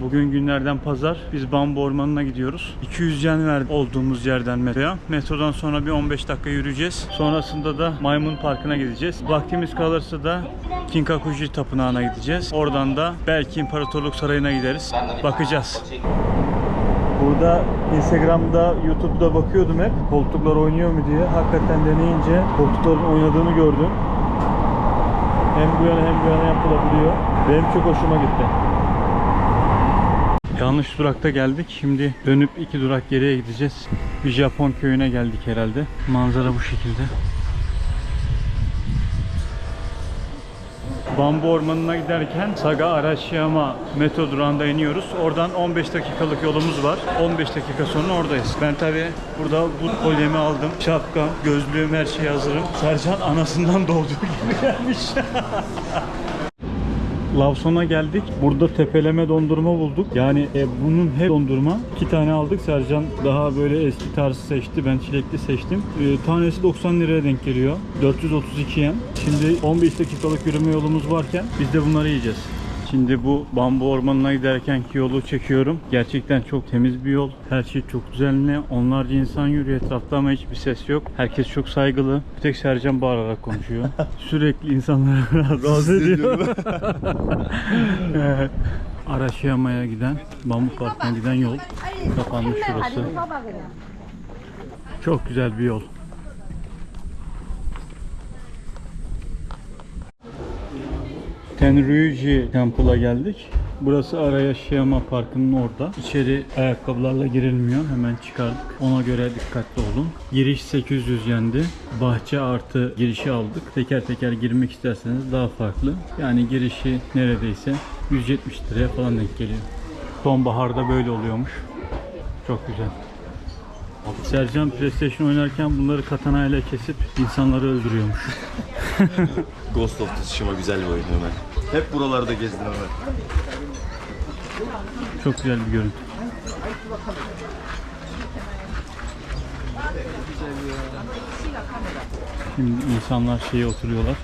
Bugün günlerden pazar. Biz Bambu Ormanı'na gidiyoruz. 200 yen verdi olduğumuz yerden metroya. Metrodan sonra bir 15 dakika yürüyeceğiz. Sonrasında da Maymun Parkı'na gideceğiz. Vaktimiz kalırsa da Kinkakuji Tapınağı'na gideceğiz. Oradan da belki İmparatorluk Sarayı'na gideriz. Bakacağız. Burada Instagram'da, YouTube'da bakıyordum hep koltuklar oynuyor mu diye. Hakikaten deneyince koltukların oynadığını gördüm. Hem bu yana hem bu yana yapılabiliyor. Benim çok hoşuma gitti. Yanlış durakta geldik. Şimdi dönüp iki durak geriye gideceğiz. Bir Japon köyüne geldik herhalde. Manzara bu şekilde. Bambu Ormanı'na giderken Saga Arashiyama metro durağında iniyoruz. Oradan 15 dakikalık yolumuz var. 15 dakika sonra oradayız. Ben tabi burada bu kolyemi aldım. Şapka, gözlüğüm, her şey hazırım. Sercan anasından doğduğu gibi gelmiş. Lavson'a geldik. Burada tepeleme dondurma bulduk. Yani e, bunun hep dondurma. İki tane aldık. Sercan daha böyle eski tarzı seçti. Ben çilekli seçtim. E, tanesi 90 liraya denk geliyor. 432 yen. Şimdi 15 dakikalık yürüme yolumuz varken biz de bunları yiyeceğiz. Şimdi bu bambu ormanına giderkenki yolu çekiyorum. Gerçekten çok temiz bir yol. Her şey çok düzenli. Onlarca insan yürüyor etrafta ama hiçbir ses yok. Herkes çok saygılı. Bir tek Sercan bağırarak konuşuyor. Sürekli insanları rahatsız ediyor. Evet. Araşiyama'ya giden, Bambu Parkı'na giden yol kapanmış şurası. Çok güzel bir yol. Tenryuji Temple'a geldik. Burası Arayashiyama Parkı'nın orada. İçeri ayakkabılarla girilmiyor. Hemen çıkardık. Ona göre dikkatli olun. Giriş 800 yendi. Bahçe artı girişi aldık. Teker teker girmek isterseniz daha farklı. Yani girişi neredeyse 170 liraya falan denk geliyor. Sonbaharda böyle oluyormuş. Çok güzel. Sercan PlayStation oynarken bunları katana ile kesip insanları öldürüyormuş. Ghost of Tsushima güzel bir oyun Ömer. Hep buralarda gezdin Ömer. Çok güzel bir görüntü. Şimdi insanlar şeye oturuyorlar.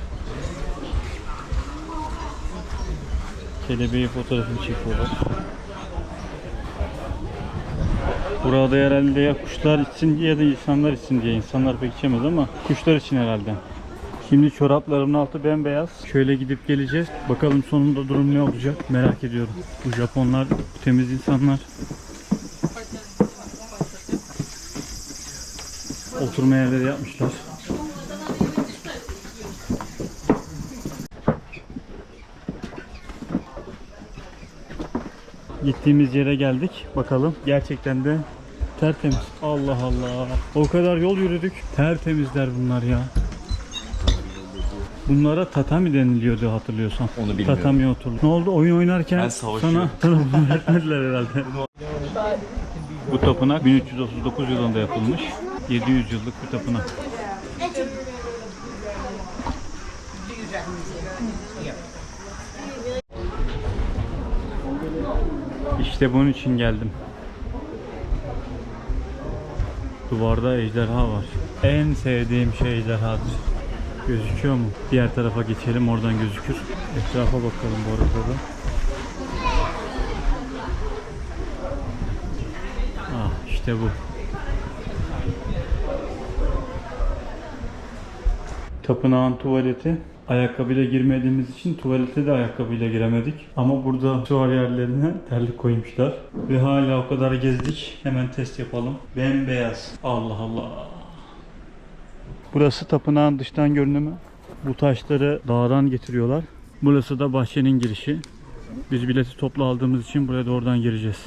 Kelebeği fotoğrafını çekiyorlar. Burada herhalde ya kuşlar içsin ya da insanlar içsin diye. İnsanlar pek içemez ama kuşlar için herhalde. Şimdi çoraplarımın altı bembeyaz. Şöyle gidip geleceğiz. Bakalım sonunda durum ne olacak merak ediyorum. Bu Japonlar temiz insanlar. Oturma yerleri yapmışlar. Gittiğimiz yere geldik. Bakalım. Gerçekten de tertemiz. Allah Allah. O kadar yol yürüdük. Tertemizler bunlar ya. Bunlara tatami deniliyordu hatırlıyorsan. Onu bilmiyorum. Tatami oturdu. Ne oldu? Oyun oynarken Ben savaşıyorum. sana, sana bunu öğretmediler herhalde. Bu tapınak 1339 yılında yapılmış. 700 yıllık bir tapınak. İşte bunun için geldim. Duvarda ejderha var. En sevdiğim şey ejderhadır. Gözüküyor mu? Diğer tarafa geçelim oradan gözükür. Etrafa bakalım bu arada da. Ah işte bu. Tapınağın tuvaleti. Ayakkabıyla girmediğimiz için tuvalete de ayakkabıyla giremedik. Ama burada tuval yerlerine terlik koymuşlar. Ve hala o kadar gezdik. Hemen test yapalım. Bembeyaz. Allah Allah. Burası tapınağın dıştan görünümü. Bu taşları dağdan getiriyorlar. Burası da bahçenin girişi. Biz bileti toplu aldığımız için buraya da oradan gireceğiz.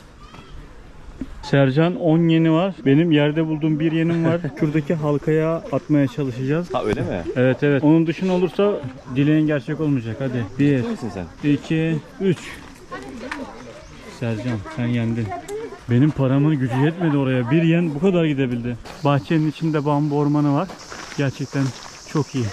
Sercan 10 yeni var. Benim yerde bulduğum bir yenim var. Şuradaki halkaya atmaya çalışacağız. Ha öyle mi? Evet evet. Onun dışında olursa dileğin gerçek olmayacak. Hadi. 1, Nesin sen? 2, 3. Sercan sen yendin. Benim paramın gücü yetmedi oraya. Bir yen bu kadar gidebildi. Bahçenin içinde bambu ormanı var. Gerçekten çok iyi.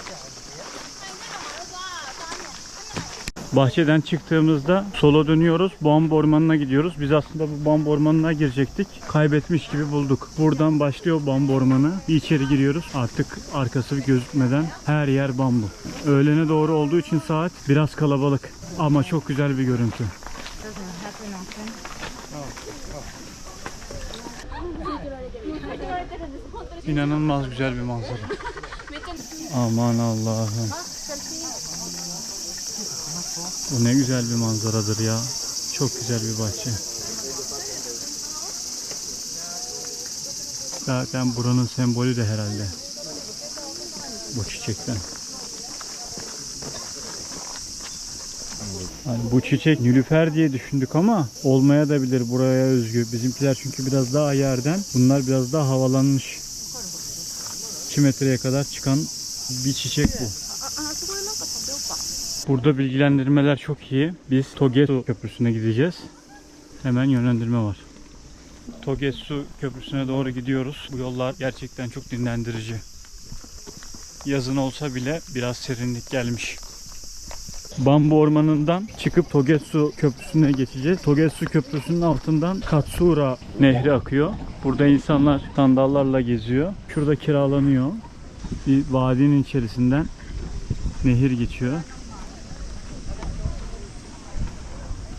Bahçeden çıktığımızda sola dönüyoruz. Bambu ormanına gidiyoruz. Biz aslında bu bambu ormanına girecektik. Kaybetmiş gibi bulduk. Buradan başlıyor bambu ormanı. Bir içeri giriyoruz. Artık arkası gözükmeden her yer bambu. Öğlene doğru olduğu için saat biraz kalabalık. Ama çok güzel bir görüntü. İnanılmaz güzel bir manzara. Aman Allah'ım. Bu ne güzel bir manzaradır ya. Çok güzel bir bahçe. Zaten buranın sembolü de herhalde. Bu çiçekten. Hani bu çiçek nilüfer diye düşündük ama olmaya da bilir buraya özgü. Bizimkiler çünkü biraz daha yerden. Bunlar biraz daha havalanmış. 2 metreye kadar çıkan bir çiçek bu. Burada bilgilendirmeler çok iyi. Biz Togetsu Köprüsü'ne gideceğiz. Hemen yönlendirme var. Togetsu Köprüsü'ne doğru gidiyoruz. Bu yollar gerçekten çok dinlendirici. Yazın olsa bile biraz serinlik gelmiş. Bambu ormanından çıkıp Togetsu Köprüsü'ne geçeceğiz. Togetsu Köprüsü'nün altından Katsura Nehri akıyor. Burada insanlar sandallarla geziyor. Şurada kiralanıyor. Bir vadinin içerisinden nehir geçiyor.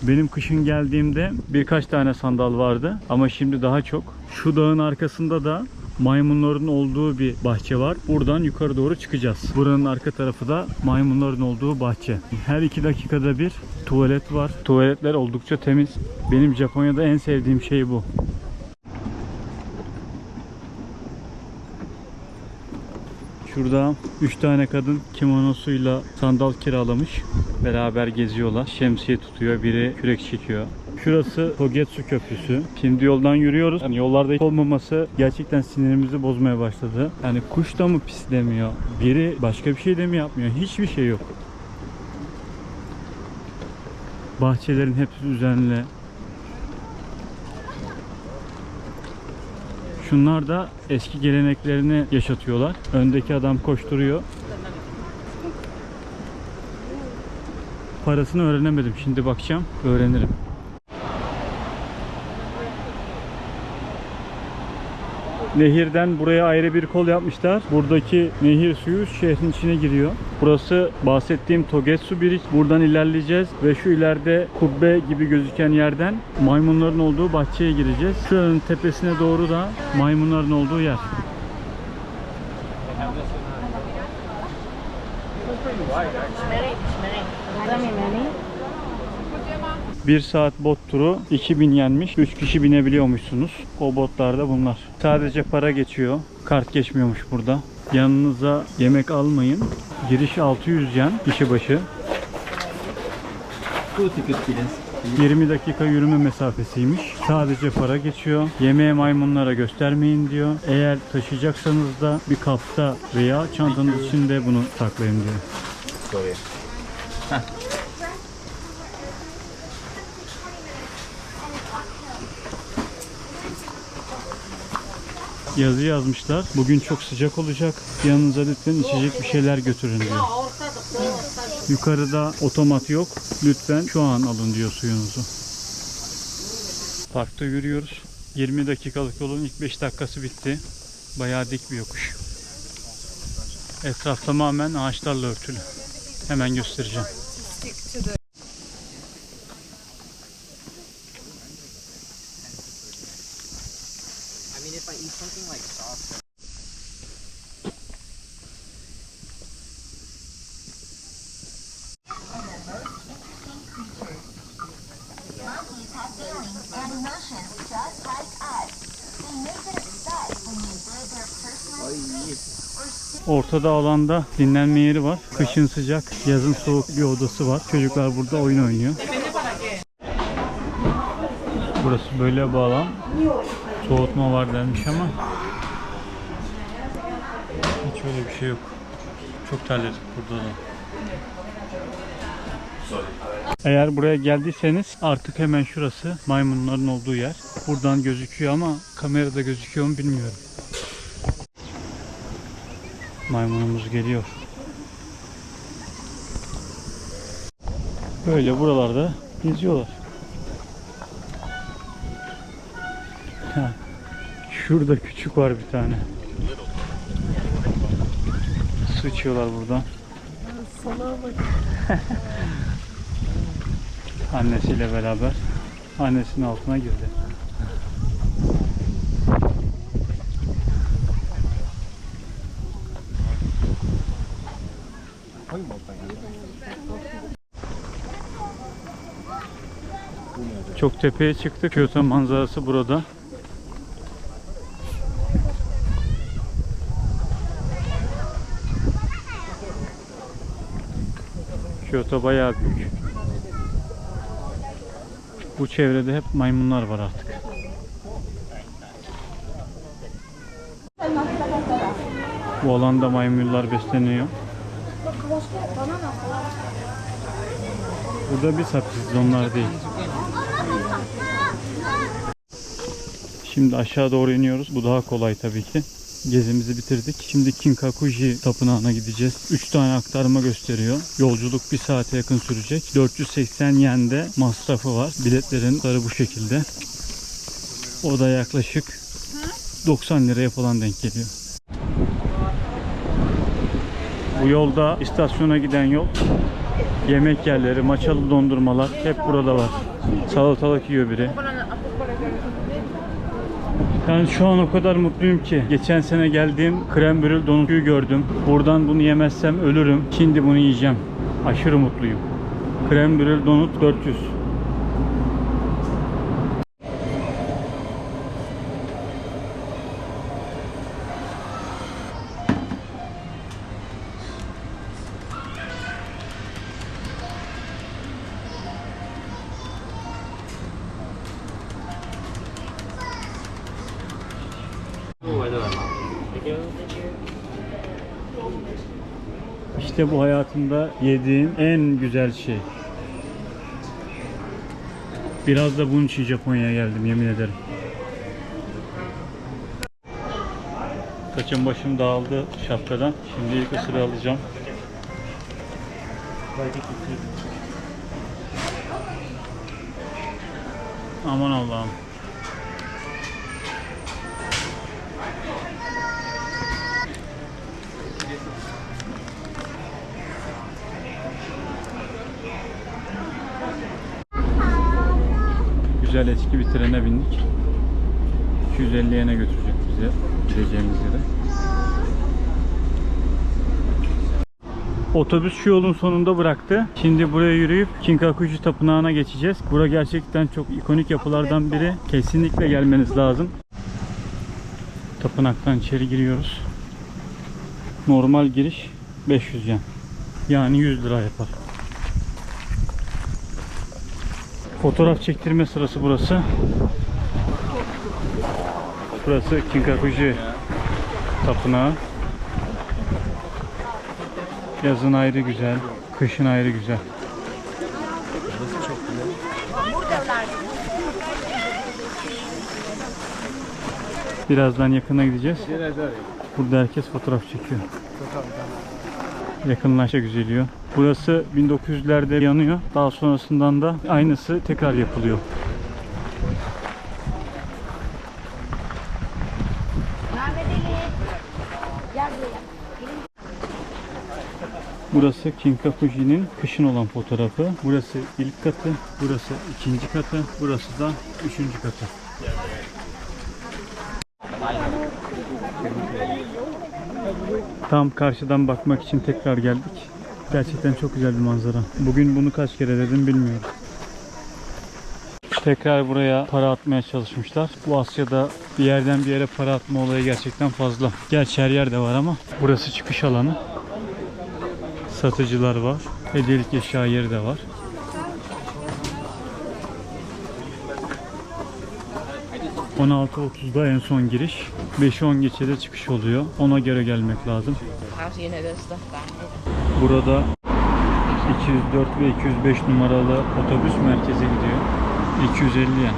Benim kışın geldiğimde birkaç tane sandal vardı ama şimdi daha çok. Şu dağın arkasında da maymunların olduğu bir bahçe var. Buradan yukarı doğru çıkacağız. Buranın arka tarafı da maymunların olduğu bahçe. Her iki dakikada bir tuvalet var. Tuvaletler oldukça temiz. Benim Japonya'da en sevdiğim şey bu. Şurada 3 tane kadın kimonosuyla sandal kiralamış. Beraber geziyorlar. Şemsiye tutuyor, biri kürek çekiyor. Şurası Togetsu Köprüsü. Şimdi yoldan yürüyoruz. Yani yollarda olmaması gerçekten sinirimizi bozmaya başladı. Yani kuş da mı pislemiyor? Biri başka bir şey de mi yapmıyor? Hiçbir şey yok. Bahçelerin hepsi düzenli. Şunlar da eski geleneklerini yaşatıyorlar. Öndeki adam koşturuyor. Parasını öğrenemedim. Şimdi bakacağım. Öğrenirim. Nehirden buraya ayrı bir kol yapmışlar. Buradaki nehir suyu şehrin içine giriyor. Burası bahsettiğim Togetsu Bridge. Buradan ilerleyeceğiz ve şu ileride kubbe gibi gözüken yerden maymunların olduğu bahçeye gireceğiz. Şuranın tepesine doğru da maymunların olduğu yer. Bir saat bot turu 2000 yenmiş. 3 kişi binebiliyormuşsunuz. O botlarda bunlar. Sadece para geçiyor. Kart geçmiyormuş burada. Yanınıza yemek almayın. Giriş 600 yen kişi başı. 20 dakika yürüme mesafesiymiş. Sadece para geçiyor. Yemeğe maymunlara göstermeyin diyor. Eğer taşıyacaksanız da bir kapta veya çantanız içinde bunu saklayın diyor. Yazı yazmışlar. Bugün çok sıcak olacak. Yanınıza lütfen içecek bir şeyler götürün diyor. Yukarıda otomat yok. Lütfen şu an alın diyor suyunuzu. Parkta yürüyoruz. 20 dakikalık yolun ilk 5 dakikası bitti. Bayağı dik bir yokuş. Etraf tamamen ağaçlarla örtülü. Hemen göstereceğim. Ortada alanda dinlenme yeri var. Kışın sıcak, yazın soğuk bir odası var. Çocuklar burada oyun oynuyor. Burası böyle bir alan. Soğutma var denmiş ama hiç öyle bir şey yok. Çok terledik burada da. Eğer buraya geldiyseniz artık hemen şurası maymunların olduğu yer. Buradan gözüküyor ama kamerada gözüküyor mu bilmiyorum. Maymunumuz geliyor. Böyle buralarda geziyorlar. Ha, Şurada küçük var bir tane. Su içiyorlar buradan. Annesiyle beraber. Annesinin altına girdi. Çok tepeye çıktık. Kyoto manzarası burada. Kyoto bayağı büyük. Bu çevrede hep maymunlar var artık. Bu alanda maymunlar besleniyor. Burada biz hapsiz, onlar değil. Şimdi aşağı doğru iniyoruz. Bu daha kolay tabii ki. Gezimizi bitirdik. Şimdi Kinkakuji tapınağına gideceğiz. 3 tane aktarma gösteriyor. Yolculuk 1 saate yakın sürecek. 480 yen de masrafı var. Biletlerin sarı bu şekilde. O da yaklaşık 90 liraya falan denk geliyor. Bu yolda istasyona giden yol yemek yerleri, maçalı dondurmalar hep burada var. Salatalık yiyor biri. Yani şu an o kadar mutluyum ki. Geçen sene geldiğim krem brül donutçuyu gördüm. Buradan bunu yemezsem ölürüm. Şimdi bunu yiyeceğim. Aşırı mutluyum. Krem brül donut 400. İşte bu hayatımda yediğim en güzel şey. Biraz da bunun için Japonya'ya geldim yemin ederim. Saçım başım dağıldı şapkadan. Şimdi ilk ısırığı alacağım. Aman Allah'ım. Güzel eski bir trene bindik. 250 yene götürecek bizi gideceğimiz yere. Otobüs şu yolun sonunda bıraktı. Şimdi buraya yürüyüp Kinkakuji Tapınağı'na geçeceğiz. Bura gerçekten çok ikonik yapılardan biri. Kesinlikle gelmeniz lazım. Tapınaktan içeri giriyoruz. Normal giriş 500 yen. Yani 100 lira yapar. Fotoğraf çektirme sırası burası. Burası Kinkakuji Tapınağı. Yazın ayrı güzel, kışın ayrı güzel. Birazdan yakına gideceğiz. Burada herkes fotoğraf çekiyor. Yakınlaşa güzeliyor. Burası 1900'lerde yanıyor. Daha sonrasından da aynısı tekrar yapılıyor. Burası Kinkakuji'nin kışın olan fotoğrafı. Burası ilk katı, burası ikinci katı, burası da üçüncü katı. Tam karşıdan bakmak için tekrar geldik. Gerçekten çok güzel bir manzara. Bugün bunu kaç kere dedim bilmiyorum. Tekrar buraya para atmaya çalışmışlar. Bu Asya'da bir yerden bir yere para atma olayı gerçekten fazla. Gerçi her yerde var ama burası çıkış alanı. Satıcılar var. Hediyelik eşya yeri de var. ...16.30'da en son giriş. 5-10 geçede çıkış oluyor. Ona göre gelmek lazım. Burada 204 ve 205 numaralı otobüs merkeze gidiyor. 250 yen.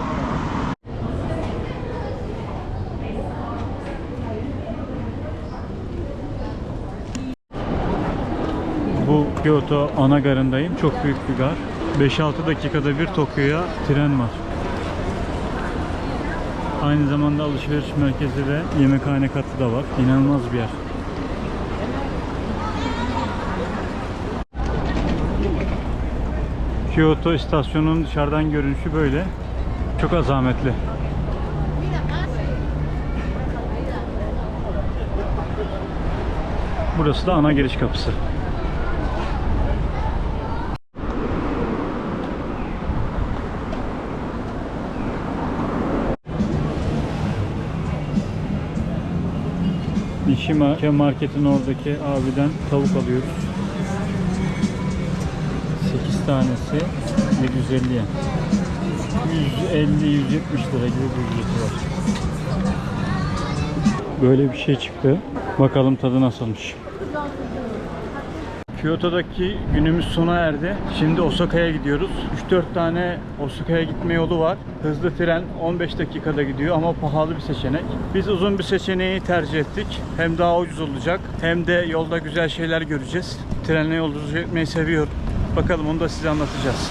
Bu Kyoto ana garındayım. Çok büyük bir gar. 5-6 dakikada bir Tokyo'ya tren var. Aynı zamanda alışveriş merkezi ve yemekhane katı da var. İnanılmaz bir yer. Kyoto istasyonunun dışarıdan görünüşü böyle. Çok azametli. Burası da ana giriş kapısı. Nishima marketin oradaki abiden tavuk alıyoruz. 8 tanesi 750 yen. 150-170 lira gibi bir ücreti var. Böyle bir şey çıktı. Bakalım tadı nasılmış. Kyoto'daki günümüz sona erdi. Şimdi Osaka'ya gidiyoruz. 3-4 tane Osaka'ya gitme yolu var. Hızlı tren 15 dakikada gidiyor ama pahalı bir seçenek. Biz uzun bir seçeneği tercih ettik. Hem daha ucuz olacak hem de yolda güzel şeyler göreceğiz. Trenle yolculuk etmeyi seviyorum. Bakalım onu da size anlatacağız.